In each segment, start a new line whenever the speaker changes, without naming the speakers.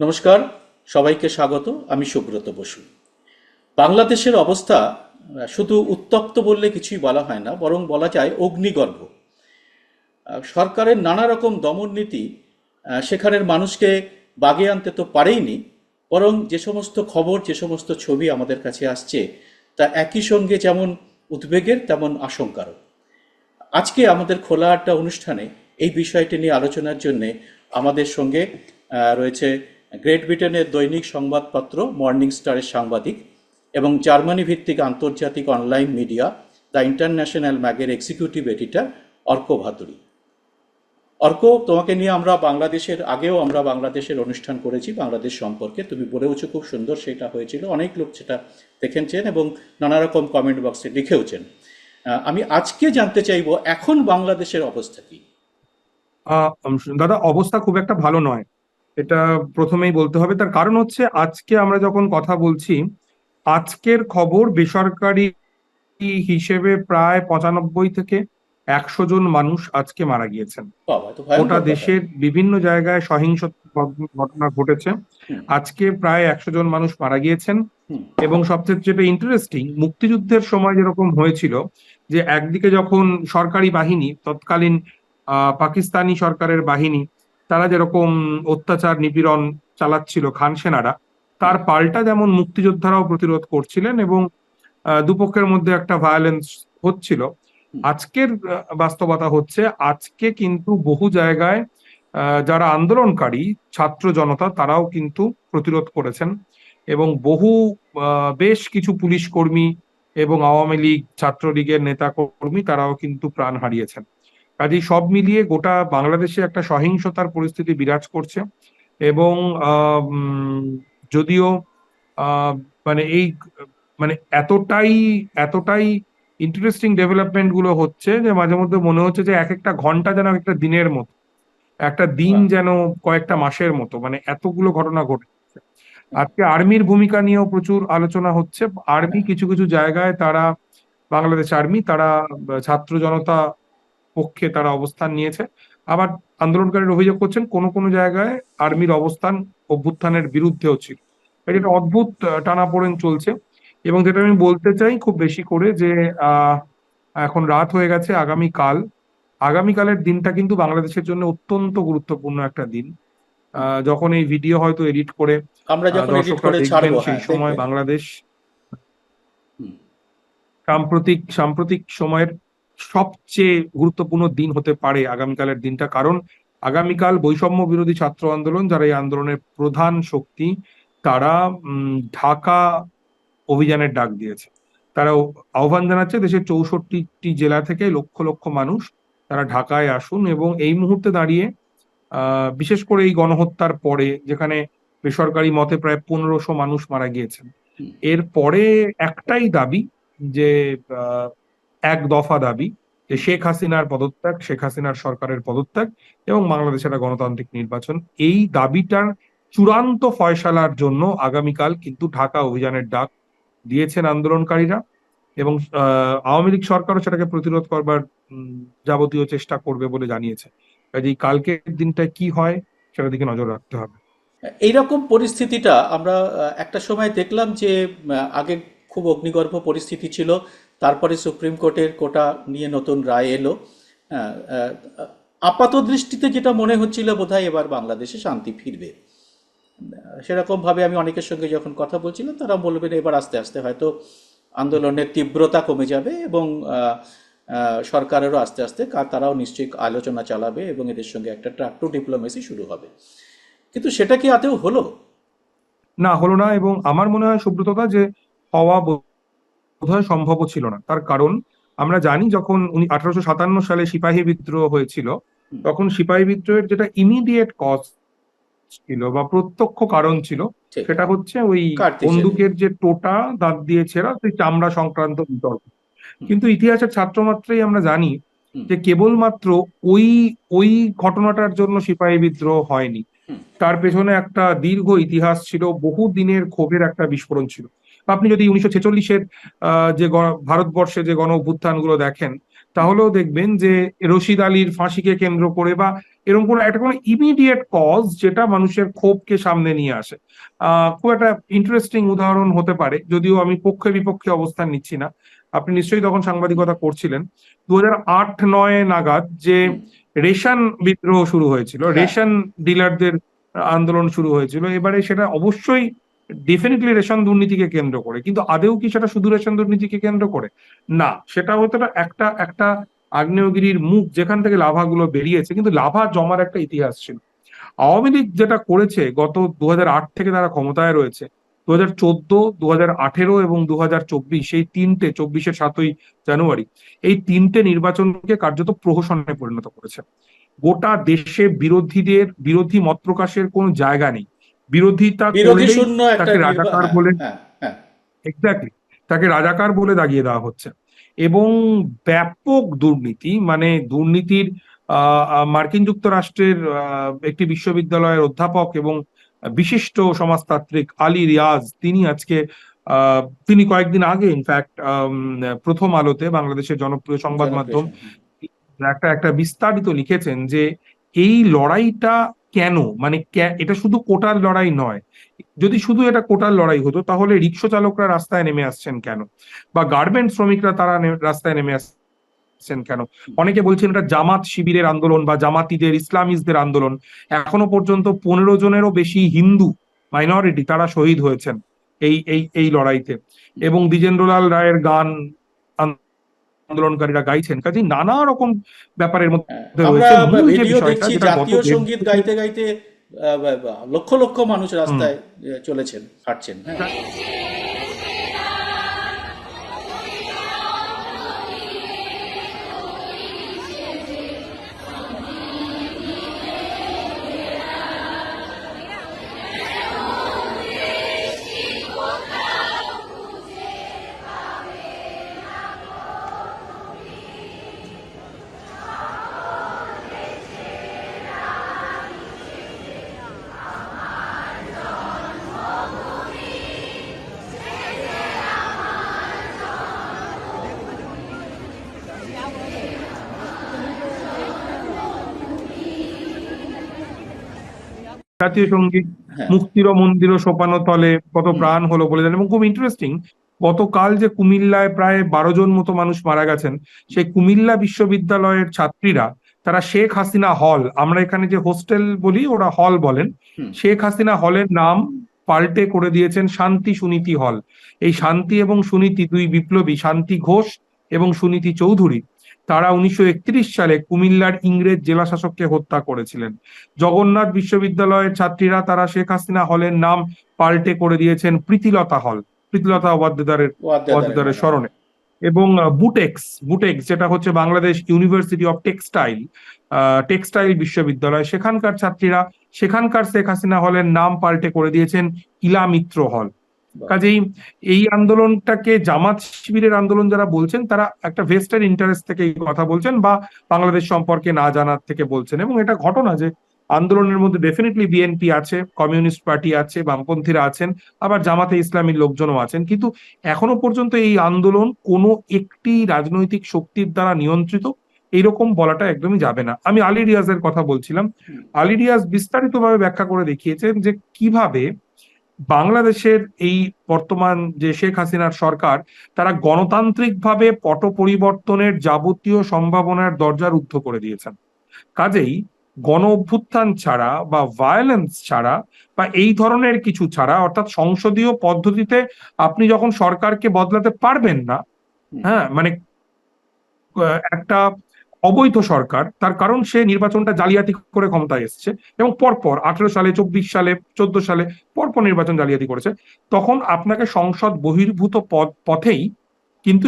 নমস্কার, সবাইকে স্বাগত, আমি সুব্রত বসু। বাংলাদেশের অবস্থা শুধু উত্তপ্ত বললে কিছুই বলা হয় না, বরং বলা যায় অগ্নিগর্ভ। সরকারের নানা রকম দমন নীতি সেখানের মানুষকে বাগে আনতে তো পারেইনি, বরং যে সমস্ত খবর, যে সমস্ত ছবি আমাদের কাছে আসছে, তা একই সঙ্গে যেমন উদ্বেগের, তেমন আশঙ্কারও। আজকে আমাদের খোলা আড্ডা অনুষ্ঠানে এই বিষয়টি নিয়ে আলোচনার জন্যে আমাদের সঙ্গে রয়েছে গ্রেট ব্রিটেনের দৈনিক সংবাদপত্র মর্নিং স্টারের সাংবাদিক এবং জার্মানি ভিত্তিক আন্তর্জাতিক অনলাইন মিডিয়া দ্য ইন্টারন্যাশনাল ম্যাগের এক্সিকিউটিভ এডিটর অর্ক ভাতুরী অর্ক, তোমাকে নিয়ে আমরা বাংলাদেশের, আগেও আমরা বাংলাদেশের অনুষ্ঠান করেছি, বাংলাদেশ সম্পর্কে। তুমি বলেওছো খুব সুন্দর সেটা হয়েছিল। অনেক লোক সেটা দেখেছেন এবং নানা রকম কমেন্ট বক্সে লিখেওছেন। আমি আজকে জানতে চাইব, এখন বাংলাদেশের অবস্থা কি?
দাদা, অবস্থা খুব একটা ভালো নয়। এটা প্রথমেই বলতে হবে। তার কারণ হচ্ছে আজকে আমরা যখন কথা বলছি আজকের খবর বেসরকারি হিসেবে প্রায় পঁচানব্বই থেকে একশো জন মানুষ আজকে মারা গিয়েছেন। গোটা দেশের বিভিন্ন জায়গায় সহিংস ঘটনা ঘটেছে। আজকে প্রায় একশো জন মানুষ মারা গিয়েছেন। এবং সবচেয়ে যেটা ইন্টারেস্টিং মুক্তিযুদ্ধের সময় যেরকম হয়েছিল যে একদিকে যখন সরকারি বাহিনী তৎকালীন আহ, পাকিস্তানি সরকারের বাহিনী তারা যেরকম অত্যাচার নিপীড়ন চালাচ্ছিল খান সেনারা তার পাল্টা যেমন মুক্তিযোদ্ধারাও প্রতিরোধ করছিলেন এবং দুপক্ষের মধ্যে একটা ভায়োলেন্স হচ্ছিল। আজকের বাস্তবতা হচ্ছে আজকে কিন্তু বহু জায়গায় আহ, যারা আন্দোলনকারী ছাত্র জনতা তারাও কিন্তু প্রতিরোধ করেছেন এবং বহু আহ, বেশ কিছু পুলিশ কর্মী এবং আওয়ামী লীগ ছাত্রলীগের নেতা কর্মী তারাও কিন্তু প্রাণ হারিয়েছেন। কাজেই সব মিলিয়ে গোটা বাংলাদেশে একটা সহিংসতার পরিস্থিতি বিরাজ করছে। এবং যদিও মানে এই মানে এতটাই এতটাই ইন্টারেস্টিং ডেভেলপমেন্টগুলো হচ্ছে যে মাঝে মধ্যে মনে হচ্ছে যে এক একটা ঘণ্টা যেন একটা দিনের মতো একটা দিন যেন কয়েকটা মাসের মতো মানে এতগুলো ঘটনা ঘটছে আজকে আর্মির ভূমিকা নিয়েও প্রচুর আলোচনা হচ্ছে। আর্মি কিছু কিছু জায়গায় তারা বাংলাদেশ আর্মি তারা ছাত্র জনতা পক্ষে তারা অবস্থান নিয়েছে। আবার আন্দোলনকারীরা অভিযোগ করছেন কোন কোন জায়গায় আর্মির অবস্থান অভ্যুত্থানের বিরুদ্ধেও ছিল। এটা একটা অদ্ভুত টানাপোড়েন চলছে এবং যেটা আমি বলতে চাই খুব বেশি করে যে এখন রাত হয়ে গেছে আগামী কাল আগামীকালের দিনটা কিন্তু বাংলাদেশের জন্য অত্যন্ত গুরুত্বপূর্ণ একটা দিন। আহ, যখন এই ভিডিও হয়তো এডিট করে
আমরা যখন এডিট করে ছাড়বো
সেই
হ্যাঁ
সময় বাংলাদেশ সাম্প্রতিক সাম্প্রতিক সময়ের সবচেয়ে গুরুত্বপূর্ণ দিন হতে পারে আগামীকালের দিনটা। কারণ আগামীকাল বৈষম্য বিরোধী ছাত্র আন্দোলন যারা এই আন্দোলনের প্রধান শক্তি তারা ঢাকা অভিযানের ডাক দিয়েছে। তারা আহ্বান জানাচ্ছে দেশের চৌষট্টিটি জেলা থেকে লক্ষ লক্ষ মানুষ তারা ঢাকায় আসুন এবং এই মুহূর্তে দাঁড়িয়ে আহ বিশেষ করে এই গণহত্যার পরে যেখানে বেসরকারি মতে প্রায় পনেরোশো মানুষ মারা গিয়েছেন। এর পরে একটাই দাবি যে আহ, এক দফা দাবি যে শেখ হাসিনার পদত্যাগ, শেখ হাসিনার সরকারের পদত্যাগ এবং বাংলাদেশের গণতান্ত্রিক নির্বাচন। এই দাবিটার চূড়ান্ত ফয়সালার জন্য আগামীকাল কিন্তু ঢাকা অভিযানের ডাক দিয়েছেন আন্দোলনকারীরা এবং আওয়ামী লীগ সরকারও সেটাকে প্রতিরোধ করবার যাবতীয় চেষ্টা করবে বলে জানিয়েছে। কাজেই কালকের দিনটা কি হয় সেটার দিকে নজর রাখতে হবে।
এইরকম পরিস্থিতিটা আমরা একটা সময় দেখলাম যে আগে খুব অগ্নিগর্ভ পরিস্থিতি ছিল। তারপরে সুপ্রিম কোর্টের কোটা নিয়ে নতুন রায় এলো। আপাত দৃষ্টিতে যেটা মনে হচ্ছিল বোধহয় এবার বাংলাদেশে শান্তি ফিরবে। সেরকম ভাবে আমি অনেকের সঙ্গে যখন কথা বলছিলাম, তারা বলবেন এবার আস্তে আস্তে হয়তো আন্দোলনের তীব্রতা কমে যাবে এবং সরকারেরও আস্তে আস্তে তারাও নিশ্চয়ই আলোচনা চালাবে এবং এদের সঙ্গে একটা ট্র্যাক টু ডিপ্লোমেসি শুরু হবে। কিন্তু সেটা কি আদৌ হলো?
না হলো না এবং আমার মনে হয় সুব্রততা যে হওয়া বোধহয় সম্ভবও ছিল না। তার কারণ আমরা জানি যখন উনি আঠারোশো সাতান্ন সালে সিপাহী বিদ্রোহ হয়েছিল তখন সিপাহী বিদ্রোহের যেটা ইমিডিয়েট কজ ছিল বা প্রত্যক্ষ কারণ ছিল সেটা হচ্ছে ওই। বন্দুকের যে টোটা দাঁত দিয়ে ছেঁড়া সেই চামড়া সংক্রান্ত বিতর্ক। কিন্তু ইতিহাসের ছাত্র মাত্রই আমরা জানি যে কেবলমাত্র ওই ওই ঘটনাটার জন্য সিপাহী বিদ্রোহ হয়নি। তার পেছনে একটা দীর্ঘ ইতিহাস ছিল বহু দিনের ক্ষোভের একটা বিস্ফোরণ ছিল। আপনি যদি উনিশশো ছেচল্লিশের যে ভারতবর্ষে যে গণ অভ্যুত্থানগুলো দেখেন তাহলেও দেখবেন যে রশিদ আলীর ফাঁসিকে কেন্দ্র করে বা এরকম কোনো একটা কোনো ইমিডিয়েট কজ যেটা মানুষের ক্ষোভকে সামনে নিয়ে আসে। আহ খুব একটা ইন্টারেস্টিং উদাহরণ হতে পারে যদিও আমি পক্ষে বিপক্ষে অবস্থান নিচ্ছি না। আপনি নিশ্চয়ই তখন সাংবাদিকতা করছিলেন। দু হাজার আট নয় নাগাদ যে রেশন বিদ্রোহ শুরু হয়েছিল
হ্যাঁ।
রেশন ডিলারদের আন্দোলন শুরু হয়েছিল। এবারে সেটা অবশ্যই ডেফিনেটলি রেশন দুর্নীতিকে কেন্দ্র করে, কিন্তু আদেও কি সেটা শুধু রেশন দুর্নীতিকে কেন্দ্র করে? না, সেটা না একটা একটা আগ্নেয়গিরির মুখ যেখান থেকে লাভাগুলো বেরিয়েছে, কিন্তু লাভা জমার একটা ইতিহাস ছিল। আওয়ামী লীগ যেটা করেছে গত দুহাজার আট থেকে তারা ক্ষমতায় রয়েছে দু হাজার চোদ্দ দু হাজার আঠেরো এবং দু হাজার চব্বিশ, সেই তিনটে, চব্বিশের সাতই জানুয়ারি, এই তিনটে নির্বাচনকে কার্যত প্রহসনে পরিণত করেছে। গোটা দেশে বিরোধীদের, বিরোধী মত প্রকাশের কোনো জায়গা নেই। বিরোধিতা তাকে রাজাকার
হ্যাঁ,
বলে
হ্যাঁ, হ্যাঁ।
এক্স্যাক্টলি তাকে রাজাকার বলে দাগিয়ে দেওয়া হচ্ছে। এবং ব্যাপক দুর্নীতি মানে দুর্নীতির মার্কিন যুক্তরাষ্ট্রের একটি বিশ্ববিদ্যালয়ের অধ্যাপক এবং বিশিষ্ট সমাজতাত্ত্বিক আলী রিয়াজ তিনি আজকে আহ, তিনি কয়েকদিন আগে ইনফ্যাক্ট প্রথম আলোতে বাংলাদেশের জনপ্রিয় সংবাদ মাধ্যম একটা একটা বিস্তারিত লিখেছেন যে এই লড়াইটা কেন? মানে এটা শুধু কোটার লড়াই নয়। যদি শুধু এটা কোটার লড়াই হতো, তাহলে রিক্সা চালকরা রাস্তায় নেমে আসছেন কেন? বা গার্মেন্ট শ্রমিকরা তারা রাস্তায় নেমে আসছেন কেন? অনেকে বলছেন এটা জামাত শিবিরের আন্দোলন বা জামাতিদের, ইসলামিস্টদের আন্দোলন। এখনও পর্যন্ত পনেরো জনেরও বেশি হিন্দু মাইনরিটি তারা শহীদ হয়েছেন এই এই এই লড়াইতে। এবং দ্বিজেন্দ্রলাল রায়ের গান আন্দোলনকারীরা গাইছেন। কাজে নানা রকম ব্যাপারের মধ্যে
হ্যাঁ,
গত
জাতীয় সংগীত গাইতে গাইতে লক্ষ লক্ষ মানুষ রাস্তায় চলেছেন হাঁটছেন।
জাতীয় সংগীত
হ্যাঁ।
মুক্তির মন্দির সোপানো তলে কত প্রাণ হলো বলে জানেন। এবং খুব ইন্টারেস্টিং গতকাল যে কুমিল্লায় প্রায় বারো জন মতো মানুষ মারা গেছেন সেই কুমিল্লা বিশ্ববিদ্যালয়ের ছাত্রীরা তারা শেখ হাসিনা হল আমরা এখানে যে হোস্টেল বলি ওরা হল বলেন শেখ হাসিনা হলের নাম পাল্টে করে দিয়েছেন শান্তি সুনীতি হল। এই শান্তি এবং সুনীতি দুই বিপ্লবী শান্তি ঘোষ এবং সুনীতি চৌধুরী। তারা উনিশশো একত্রিশ সালে কুমিল্লার ইংরেজ জেলা শাসককে হত্যা করেছিলেন। জগন্নাথ বিশ্ববিদ্যালয়ের ছাত্রীরা তারা শেখ হাসিনা হলের নাম পাল্টে করে দিয়েছেন প্রীতিলতা হল প্রীতিলতা ওয়াদ্দেদারের ওয়াদ্দেদারের স্মরণে। এবং বুটেক্স বুটেক্স যেটা হচ্ছে Bangladesh university of textile textile বিশ্ববিদ্যালয়। সেখানকার ছাত্রীরা সেখানকার শেখ হাসিনা হলের নাম পাল্টে করে দিয়েছেন ইলা মিত্র হল। কাজেই এই আন্দোলনটাকে জামাত শিবিরের আন্দোলন যারা বলছেন তারা একটা ভেস্টের ইন্টারেস্ট থেকে এই কথা বলছেন বা বাংলাদেশ সম্পর্কে না জানার থেকে বলছেন। এবং এটা ঘটনা যে আন্দোলনের মধ্যে ডেফিনেটলি বিএনপি আছে কমিউনিস্ট পার্টি আছে বামপন্থীরা আছেন আবার জামাতে ইসলামীর লোকজনও আছেন। কিন্তু এখনও পর্যন্ত এই আন্দোলন কোনো একটি রাজনৈতিক শক্তির দ্বারা নিয়ন্ত্রিত এইরকম বলাটা একদমই যাবে না। আমি আলী রিয়াজের কথা বলছিলাম। আলী রিয়াজ বিস্তারিতভাবে ব্যাখ্যা করে দেখিয়েছেন যে কীভাবে বাংলাদেশের এই বর্তমান যে শেখ হাসিনার সরকার তারা গণতান্ত্রিকভাবে পট পরিবর্তনের যাবতীয় সম্ভাবনার দরজা রুদ্ধ করে দিয়েছেন। কাজেই গণ অভ্যুত্থান ছাড়া বা ভায়োলেন্স ছাড়া বা এই ধরনের কিছু ছাড়া অর্থাৎ সংসদীয় পদ্ধতিতে আপনি যখন সরকারকে বদলাতে পারবেন না হ্যাঁ মানে একটা অবৈধ সরকার তার কারণ সে নির্বাচনটা জালিয়াতি করে ক্ষমতায় এসছে এবং পরপর আঠেরো সালে চব্বিশ সালে চোদ্দ সালে পরপর নির্বাচন জালিয়াতি করেছে। তখন আপনাকে সংসদ বহির্ভূত পদ পথেই কিন্তু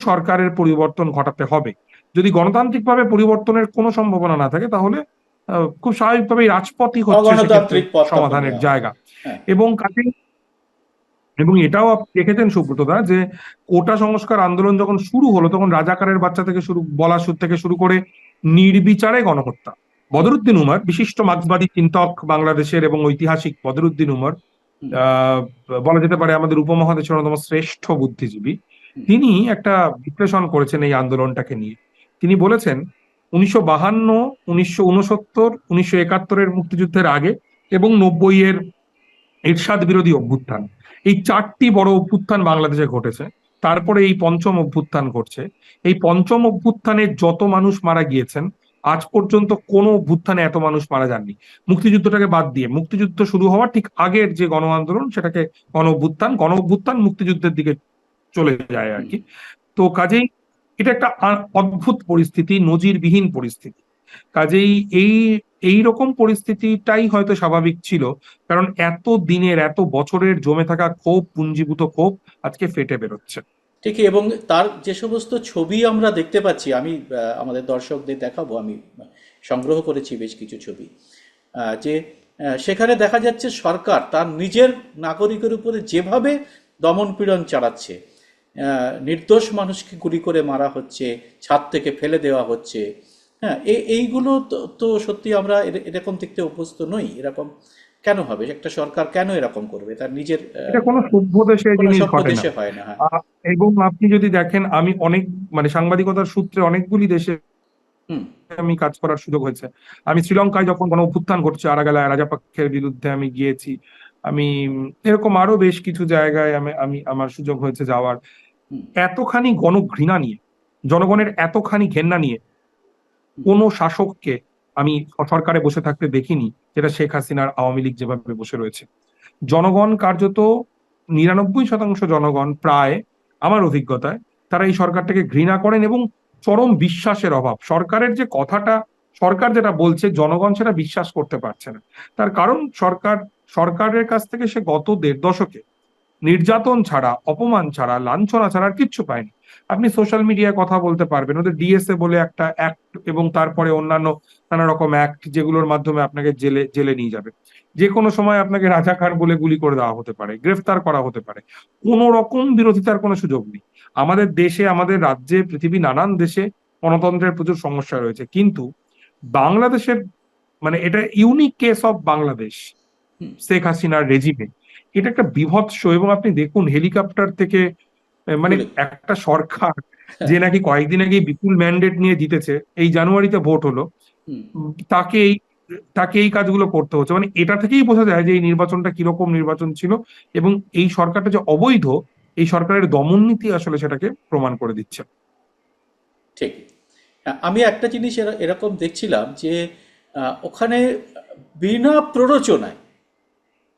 সরকারের পরিবর্তন ঘটাতে হবে। যদি গণতান্ত্রিকভাবে পরিবর্তনের কোনো সম্ভাবনা না থাকে তাহলে খুব স্বাভাবিকভাবেই রাজপথই হচ্ছে সমাধানের জায়গা।
হ্যাঁ।
এবং কাজেই এবং এটাও আপনি দেখেছেন সুব্রতদা যে কোটা সংস্কার আন্দোলন যখন শুরু হলো তখন রাজাকারের বাচ্চা থেকে শুরু বলা থেকে শুরু করে নির্বিচারে গণহত্যা। বদরুদ্দিন উমর বিশিষ্ট মার্ক্সবাদী চিন্তক বাংলাদেশের এবং ঐতিহাসিক বদরুদ্দিন উমর আহ বলা যেতে পারে আমাদের উপমহাদেশের অন্যতম শ্রেষ্ঠ বুদ্ধিজীবী তিনি একটা বিশ্লেষণ করেছেন এই আন্দোলনটাকে নিয়ে। তিনি বলেছেন উনিশশো বাহান্ন উনিশশো উনসত্তর উনিশশো একাত্তরের মুক্তিযুদ্ধের আগে এবং নব্বই এর এরশাদ বিরোধী অভ্যুত্থান। এই চারটি বড় অভ্যুত্থান বাংলাদেশে ঘটেছে। তারপরে এই পঞ্চম অভ্যুত্থান ঘটছে। এই পঞ্চম অভ্যুত্থানে যত মানুষ মারা গিয়েছেন, আজ পর্যন্ত কোনো অভ্যুত্থানে এত মানুষ মারা যাননি। মুক্তিযুদ্ধটাকে বাদ দিয়ে, মুক্তিযুদ্ধ শুরু হওয়ার ঠিক আগের যে গণ আন্দোলন, সেটাকে গণ অভ্যুত্থান গণ অভ্যুত্থান মুক্তিযুদ্ধের দিকে চলে যায় আর কি। তো কাজেই এটা একটা অদ্ভুত পরিস্থিতি, নজিরবিহীন পরিস্থিতি। কাজেই এই এই রকম পরিস্থিতিটাই হয়তো স্বাভাবিক ছিল, কারণ এত দিনের, এত বছরের জমে থাকা ক্ষোভ, পুঞ্জীভূত ক্ষোভ আজকে ফেটে বেরোচ্ছে।
ঠিকই, এবং তার যে সমস্ত ছবি আমরা দেখতে পাচ্ছি, আমি আমাদের দর্শকদের দেখাবো, আমি সংগ্রহ করেছি বেশ কিছু ছবি। যে সেখানে দেখা যাচ্ছে সরকার তার নিজের নাগরিকের উপরে যেভাবে দমন পীড়ন চালাচ্ছে নির্দোষ মানুষকে গুলি করে মারা হচ্ছে, ছাদ থেকে ফেলে দেওয়া হচ্ছে হ্যাঁ এই এইগুলো তো তো সত্যি আমরা এরকম দেখতে অভ্যস্ত নই এরকম কেন হবে? একটা সরকার কেন এরকম করবে? তার নিজের
এটা কোনো সভ্য দেশে জিনিস ঘটে না।
হয় না হ্যাঁ।
এবং আপনি যদি দেখেন আমি অনেক মানে সাংবাদিকতার সূত্রে অনেকগুলি দেশে আমি কাজ করার সুযোগ হয়েছে। আমি শ্রীলঙ্কায় যখন কোনো অভ্যুত্থান ঘটছে আরাগালায় রাজাপাক্ষের বিরুদ্ধে আমি গিয়েছি আমি এরকম আরও বেশ কিছু জায়গায় আমি আমি আমার সুযোগ হয়েছে যাওয়ার। এতখানি গণঘৃণা নিয়ে জনগণের এতখানি ঘেন্না নিয়ে কোনো শাসককে আমি সরকারে বসে থাকতে দেখিনি, যেটা শেখ হাসিনার আওয়ামী লীগ যেভাবে বসে রয়েছে। জনগণ কার্যত নিরানব্বই শতাংশ জনগণ প্রায় আমার অভিজ্ঞতায় তারা এই সরকারটাকে ঘৃণা করেন এবং চরম বিশ্বাসের অভাব। সরকারের যে কথাটা, সরকার যেটা বলছে, জনগণ সেটা বিশ্বাস করতে পারছে না। তার কারণ সরকার, সরকারের কাছ থেকে সে গত দেড় দশকে নির্যাতন ছাড়া, অপমান ছাড়া, লাঞ্ছনা ছাড়া আর কিচ্ছু পায়নি। আপনি সোশ্যাল মিডিয়ায় কথা বলতে পারবেন। ওদের ডিএসএ বলে একটা অ্যাক্ট এবং তারপরে অন্যান্য নানা রকম অ্যাক্ট যেগুলোর মাধ্যমে আপনাকে জেলে জেলে নিয়ে যাবে। যে কোনো সময় আপনাকে রাজাকার বলে গুলি করে দেওয়া হতে পারে গ্রেফতার করা হতে পারে। কোনো রকম বিরোধিতার কোনো সুযোগ নেই। আমাদের দেশে আমাদের রাজ্যে পৃথিবী নানান দেশে গণতন্ত্রের প্রচুর সমস্যা রয়েছে। কিন্তু বাংলাদেশের মানে এটা unique case of Bangladesh Sheikh হাসিনার রেজিমে এটা একটা বিভৎস এবং আপনি দেখুন হেলিকপ্টার থেকে মানে একটা সরকার যে নাকি কয়েকদিন আগে বিপুল ম্যান্ডেট নিয়ে জিতেছে এই জানুয়ারিতে ভোট হলো তাকে এই তাকে এই কাজগুলো করতে হচ্ছে। মানে এটা থেকেই বোঝা যায় যে এই নির্বাচনটা কীরকম নির্বাচন ছিল এবং এই সরকারটা যে অবৈধ এই সরকারের দমন নীতি আসলে সেটাকে প্রমাণ করে দিচ্ছে।
ঠিক। আমি একটা জিনিস এরকম দেখছিলাম যে ওখানে বিনা প্ররোচনায়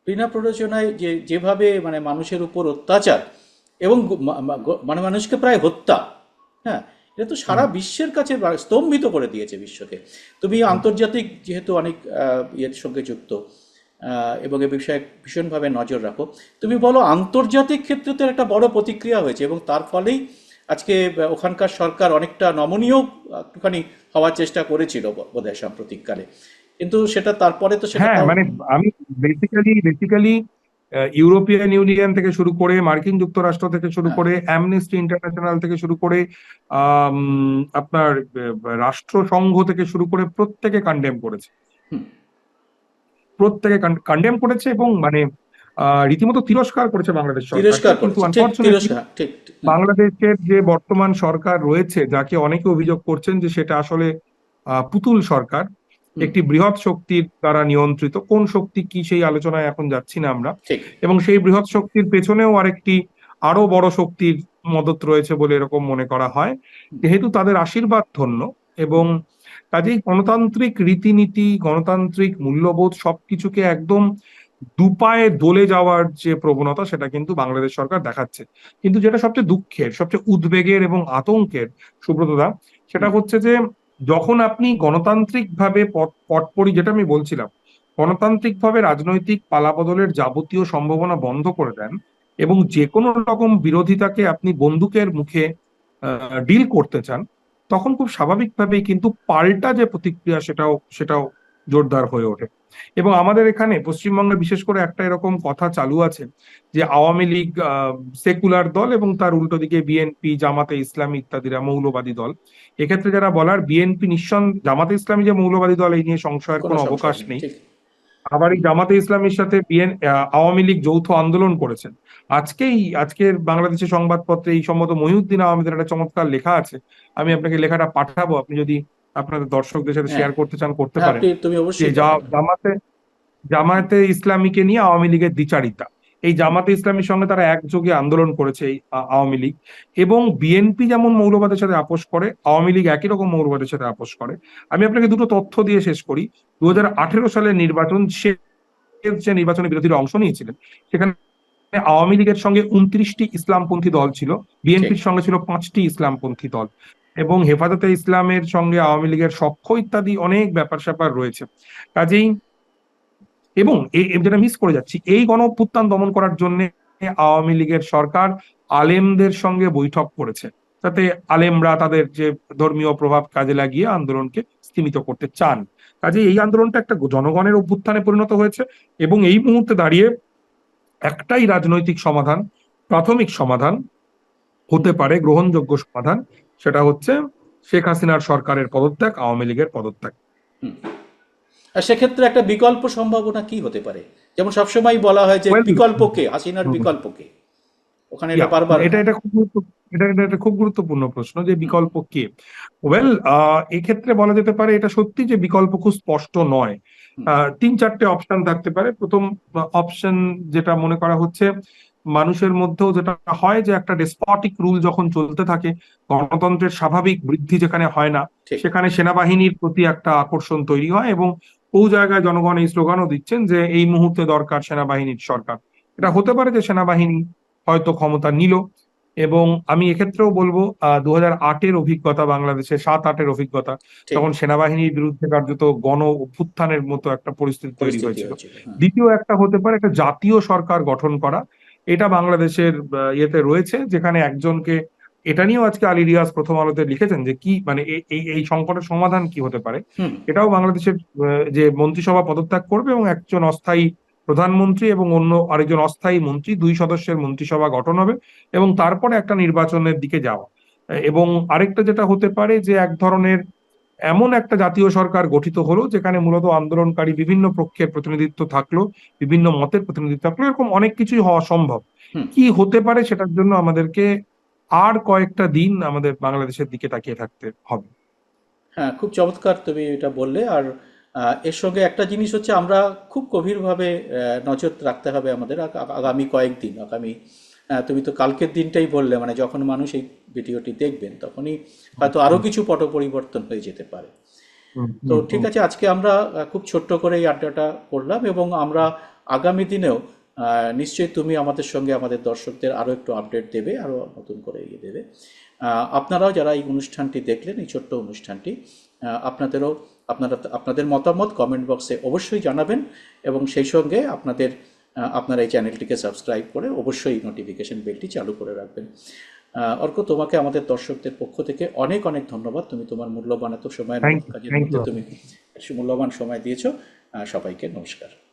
বিনা প্ররোচনায় যে যেভাবে মানে মানুষের উপর অত্যাচার এবং মানে মানুষকে প্রায় হত্যা। হ্যাঁ এটা তো সারা বিশ্বের কাছে স্তম্ভিত করে দিয়েছে বিশ্বকে। তুমি আন্তর্জাতিক যেহেতু অনেক ইয়ের সঙ্গে যুক্ত এবং এ বিষয়ে ভীষণভাবে নজর রাখো। তুমি বলো আন্তর্জাতিক ক্ষেত্রে তো একটা বড় প্রতিক্রিয়া হয়েছে এবং তার ফলেই আজকে ওখানকার সরকার অনেকটা নমনীয় একটুখানি হওয়ার চেষ্টা করেছিল ব- বোধহয় সাম্প্রতিককালে। কিন্তু সেটা তারপরে তো সেটা
হ্যাঁ মানে আমি বেসিক্যালি বেসিক্যালি ইউরোপিয়ান ইউনিয়ন থেকে শুরু করে মার্কিন যুক্তরাষ্ট্র থেকে শুরু
হ্যাঁ।
করে অ্যামনেস্টি ইন্টারন্যাশনাল থেকে শুরু করে আপনার রাষ্ট্রসংঘ থেকে শুরু করে প্রত্যেকে কন্ডেম করেছে প্রত্যেকে কন্ডেম করেছে এবং মানে আহ, রীতিমতো তিরস্কার করেছে বাংলাদেশ সরকার কিন্তু। বাংলাদেশের যে বর্তমান সরকার রয়েছে যাকে অনেকে অভিযোগ করছেন যে সেটা আসলে আহ, পুতুল সরকার। একটি বৃহৎ শক্তির দ্বারা নিয়ন্ত্রিত। কোন শক্তি কি সেই আলোচনায় এখন যাচ্ছি না আমরা। এবং সেই বৃহৎ শক্তির পেছনেও আরেকটি আরও বড় শক্তির মদত রয়েছে বলে এরকম মনে করা হয়। যেহেতু তাদের আশীর্বাদ ধন্য এবং কাজেই গণতান্ত্রিক রীতিনীতি গণতান্ত্রিক মূল্যবোধ সবকিছুকে একদম দুপায়ে দলে যাওয়ার যে প্রবণতা সেটা কিন্তু বাংলাদেশ সরকার দেখাচ্ছে। কিন্তু যেটা সবচেয়ে দুঃখের সবচেয়ে উদ্বেগের এবং আতঙ্কের সুব্রতদা সেটা হচ্ছে যে যখন আপনি গণতান্ত্রিক ভাবে পটপরি যেটা আমি বলছিলাম, গণতান্ত্রিকভাবে রাজনৈতিক পালাবদলের যাবতীয় সম্ভাবনা বন্ধ করে দেন এবং যে কোনো রকম বিরোধিতাকে আপনি বন্দুকের মুখে ডিল করতে চান, তখন খুব স্বাভাবিকভাবেই কিন্তু পাল্টা যে প্রতিক্রিয়া সেটাও সেটাও জোরদার হয়ে ওঠে। এবং আমাদের এখানে পশ্চিমবঙ্গে বিশেষ করে একটা এরকম কথা চালু আছে যে আওয়ামী লীগ সেকুলার দল এবং তার উল্টো দিকে বিএনপি জামাতে ইসলামী ইত্যাদিরা মৌলবাদী দল। এক্ষেত্রে যারা বলার বিএনপি নিঃসন্দেহ জামাতে ইসলামী যে মৌলবাদী দল এই নিয়ে সংশয়ের কোনো অবকাশ নেই আবার এই জামাতে ইসলামীর সাথে বিএন আওয়ামী লীগ যৌথ আন্দোলন করেছেন। আজকেই আজকের বাংলাদেশের সংবাদপত্রে এই সম্মত মহিউদ্দিন আহমেদের একটা চমৎকার লেখা আছে। আমি আপনাকে লেখাটা পাঠাবো আপনি যদি আপনাদের দর্শকদের সাথে
হ্যাঁ।
শেয়ার করতে চান করতে
হ্যাঁ,
পারেন।
তুমি অবশ্যই
জামাতে জামায়াতে ইসলামীকে নিয়ে আওয়ামী লীগের দ্বিচারিতা। এই জামাতে ইসলামীর সঙ্গে তারা একযোগে আন্দোলন করেছে এই আওয়ামী লীগ। এবং বিএনপি যেমন মৌলবাদের সাথে আপোষ করে আওয়ামী লীগ একই রকম মৌলবাদের সাথে আপোষ করে। আমি আপনাকে দুটো তথ্য দিয়ে শেষ করি। দু হাজার আঠেরো সালের নির্বাচন যে নির্বাচনে বিরোধীরা অংশ নিয়েছিলেন। সেখানে আওয়ামী লীগের সঙ্গে উনত্রিশটি ইসলামপন্থী দল ছিল। বিএনপির সঙ্গে ছিল পাঁচটি ইসলামপন্থী দল। এবং হেফাজতে ইসলামের সঙ্গে আওয়ামী লীগের সখ্য ইত্যাদি অনেক ব্যাপার স্যাপার রয়েছে। কাজেই এবং যেটা মিস করে যাচ্ছি, এই গণ অভ্যুত্থান দমন করার জন্য আওয়ামী লীগের সরকার আলেমদের সঙ্গে বৈঠক করেছে, যাতে আলেমরা তাদের যে ধর্মীয় প্রভাব কাজে লাগিয়ে আন্দোলনকে স্তীমিত করতে চান। কাজে এই আন্দোলনটা একটা জনগণের অভ্যুত্থানে পরিণত হয়েছে এবং এই মুহূর্তে দাঁড়িয়ে একটাই রাজনৈতিক সমাধান, প্রাথমিক সমাধান হতে পারে গ্রহণযোগ্য সমাধান সেটা হচ্ছে শেখ হাসিনার সরকারের পদত্যাগ আওয়ামী লীগের পদত্যাগ।
আর সেক্ষেত্রে একটা বিকল্প সম্ভাবনা কি হতে পারে? যেমন সবসময় বলা হয় যে বিকল্পকে হাসিনার বিকল্পকে ওখানে এটা বারবার
এটা এটা খুব এটা এটা একটা খুব গুরুত্বপূর্ণ প্রশ্ন যে বিকল্প কে? ওয়েল এক্ষেত্রে বলা যেতে পারে এটা সত্যি যে বিকল্প খুব স্পষ্ট নয়। আহ, তিন চারটে অপশন থাকতে পারে। প্রথম অপশন যেটা মনে করা হচ্ছে মানুষের মধ্যেও যেটা হয় যে একটা ডেসপটিক রুল যখন চলতে থাকে গণতন্ত্রের স্বাভাবিক বৃদ্ধি যেখানে হয় না সেখানে সেনাবাহিনীর প্রতি একটা আকর্ষণ তৈরি হয় এবং বহু জায়গায় জনগণ এই স্লোগানও দিচ্ছেন যে এই মুহূর্তে দরকার সেনাবাহিনীর সরকার। এটা হতে পারে যে সেনাবাহিনী হয়তো ক্ষমতা নিল এবং আমি এক্ষেত্রেও বলব দু হাজার আটের অভিজ্ঞতা বাংলাদেশে সাত আটের অভিজ্ঞতা তখন সেনাবাহিনীর বিরুদ্ধে কার্যত গণ অভ্যুত্থানের মতো একটা পরিস্থিতি তৈরি হয়েছিল
হ্যাঁ।
দ্বিতীয় একটা হতে পারে একটা জাতীয় সরকার গঠন করা এটা বাংলাদেশের ইয়েতে রয়েছে যেখানে একজনকে এটা নিয়েও আজকে আলী রিয়াজ প্রথম আলোতে লিখেছেন যে কি মানে এই এই সংকটের সমাধান কি হতে পারে? এটাও বাংলাদেশের যে মন্ত্রিসভা পদত্যাগ করবে এবং একজন অস্থায়ী প্রধানমন্ত্রী এবং অন্য আরেকজন অস্থায়ী মন্ত্রী দুই সদস্যের মন্ত্রিসভা গঠন হবে এবং তারপরে একটা নির্বাচনের দিকে যাওয়া। এবং আরেকটা যেটা হতে পারে যে এক ধরনের এমন একটা জাতীয় সরকার গঠিত হলো যেখানে মূলত আন্দোলনকারী বিভিন্ন পক্ষের প্রতিনিধিত্ব থাকল বিভিন্ন মতের প্রতিনিধিত্ব থাকল এরকম অনেক কিছুই হওয়া সম্ভব। কি হতে পারে সেটার জন্য আমাদেরকে আর কয়েকটা দিন আমাদের বাংলাদেশের দিকে তাকিয়ে থাকতে হবে।
হ্যাঁ খুব চমৎকার তুমি এটা বললে। আর এর সঙ্গে একটা জিনিস হচ্ছে আমরা খুব গভীরভাবে নজর রাখতে হবে আমাদের আগামী কয়েকদিন আগামী তুমি তো কালকের দিনটাই বললে মানে যখন মানুষ এই ভিডিওটি দেখবেন তখনই হয়তো আরও কিছু পট পরিবর্তন হয়ে যেতে পারে। তো ঠিক আছে আজকে আমরা খুব ছোট্ট করে এই আড্ডাটা করলাম এবং আমরা আগামী দিনেও নিশ্চয়ই তুমি আমাদের সঙ্গে আমাদের দর্শকদের আরও একটু আপডেট দেবে আরও নতুন করে ইয়ে দেবে। আপনারাও যারা এই অনুষ্ঠানটি দেখলেন এই ছোট্ট অনুষ্ঠানটি আপনাদেরও আপনারা আপনাদের মতামত কমেন্ট বক্সে অবশ্যই জানাবেন এবং সেই সঙ্গে আপনাদের আপনারা এই চ্যানেলটিকে সাবস্ক্রাইব করে অবশ্যই নোটিফিকেশন বেলটি চালু করে রাখবেন। অর্ক তোমাকে আমাদের দর্শকদের পক্ষ থেকে অনেক অনেক ধন্যবাদ। তুমি তোমার মূল্যবান এত
সময়
কাজের মধ্যে
you.
তুমি মূল্যবান সময় দিয়েছ। সবাইকে নমস্কার।